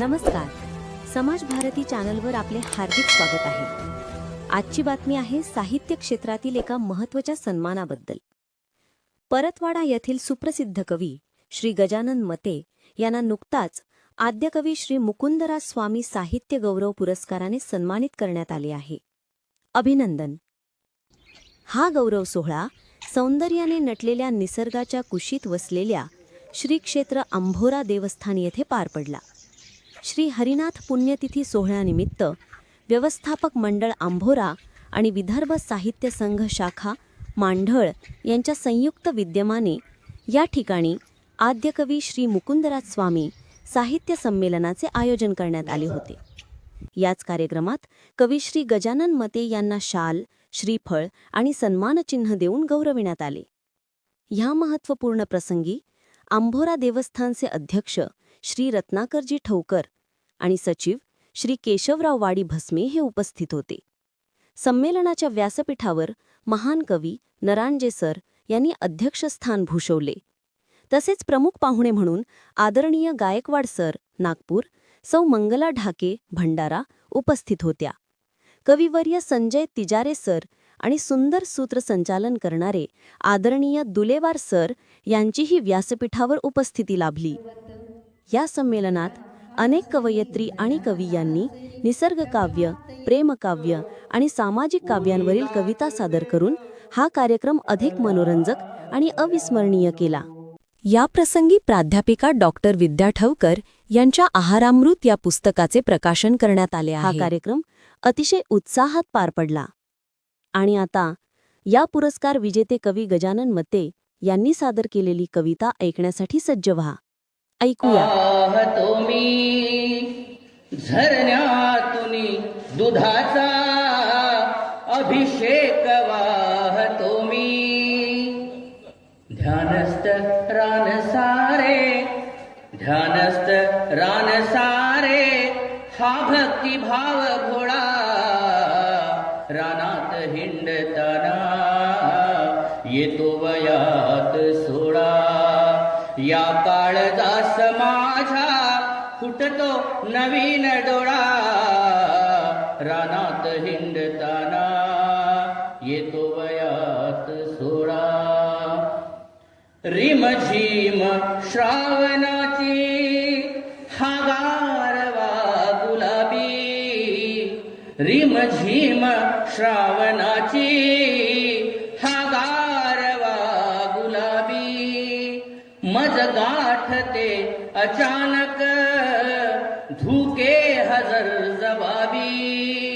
नमस्कार. समाज भारती चॅनलवर आपले हार्दिक स्वागत आहे. आजची बातमी आहे साहित्य क्षेत्रातील एका महत्त्वाच्या सन्मानाबद्दल. परतवाडा येथील सुप्रसिद्ध कवी श्री गजानन मते यांना नुकताच आद्यकवी श्री मुकुंदराज स्वामी साहित्य गौरव पुरस्काराने सन्मानित करण्यात आले आहे. अभिनंदन. हा गौरव सोहळा सौंदर्याने नटलेल्या निसर्गाच्या कुशीत वसलेल्या श्री क्षेत्र अंभोरा देवस्थान येथे पार पडला. श्री हरिनाथ पुण्यतिथी सोहळ्यानिमित्त व्यवस्थापक मंडळ आंभोरा आणि विदर्भ साहित्य संघ शाखा मांढळ यांच्या संयुक्त विद्यमाने या ठिकाणी आद्यकवी श्री मुकुंदराज स्वामी साहित्य संमेलनाचे आयोजन करण्यात आले होते. याच कार्यक्रमात कवी श्री गजानन मते यांना शाल श्रीफळ आणि सन्मानचिन्ह देऊन गौरविण्यात आले. ह्या महत्त्वपूर्ण प्रसंगी आंभोरा देवस्थानचे अध्यक्ष श्री रत्नाकरजी ठोकर आणि सचिव श्री केशवराव वाडी भस्मे हे उपस्थित होते. संमेलनाच्या व्यासपीठावर महान कवी नरांजे सर यांनी अध्यक्षस्थान भूषवले. तसेच प्रमुख पाहुणे म्हणून आदरणीय गायकवाड सर नागपूर सौ मंगला ढाके भंडारा उपस्थित होत्या. कविवर्य संजय तिजारे सर आणि सुंदर सूत्रसंचालन करणारे आदरणीय दुलेवार सर यांचीही व्यासपीठावर उपस्थिती लाभली. या संमेलनात अनेक कवयित्री आणि कवी यांनी निसर्गकाव्य प्रेमकाव्य आणि सामाजिक काव्यांवरील कविता सादर करून हा कार्यक्रम अधिक मनोरंजक आणि अविस्मरणीय केला. या प्रसंगी प्राध्यापिका डॉक्टर विद्या ठवकर यांच्या आहारामृत या पुस्तकाचे प्रकाशन करण्यात आले हा कार्यक्रम अतिशय उत्साहात पार पडला. आणि आता या पुरस्कार विजेते कवी गजानन मते यांनी सादर केलेली कविता ऐकण्यासाठी सज्ज व्हा. ऐकूया. पाहतो मी झरण्यातून दुधाचा अभिषेक वाहतो मी ध्यानस्थ रान सारे ध्यानस्थ रान सारे हा भक्ती भाव घोडा रानात हिंडताना येतो वयात सोडा. या काळजास माझा फुटतो नवीन डोळा. रानात हिंडताना येतो वयात सोळा. रिमझिम श्रावणाची हागारवा गुलाबी. रिमझिम श्रावणाची गाठते अचानक धुके हजर जबाबी.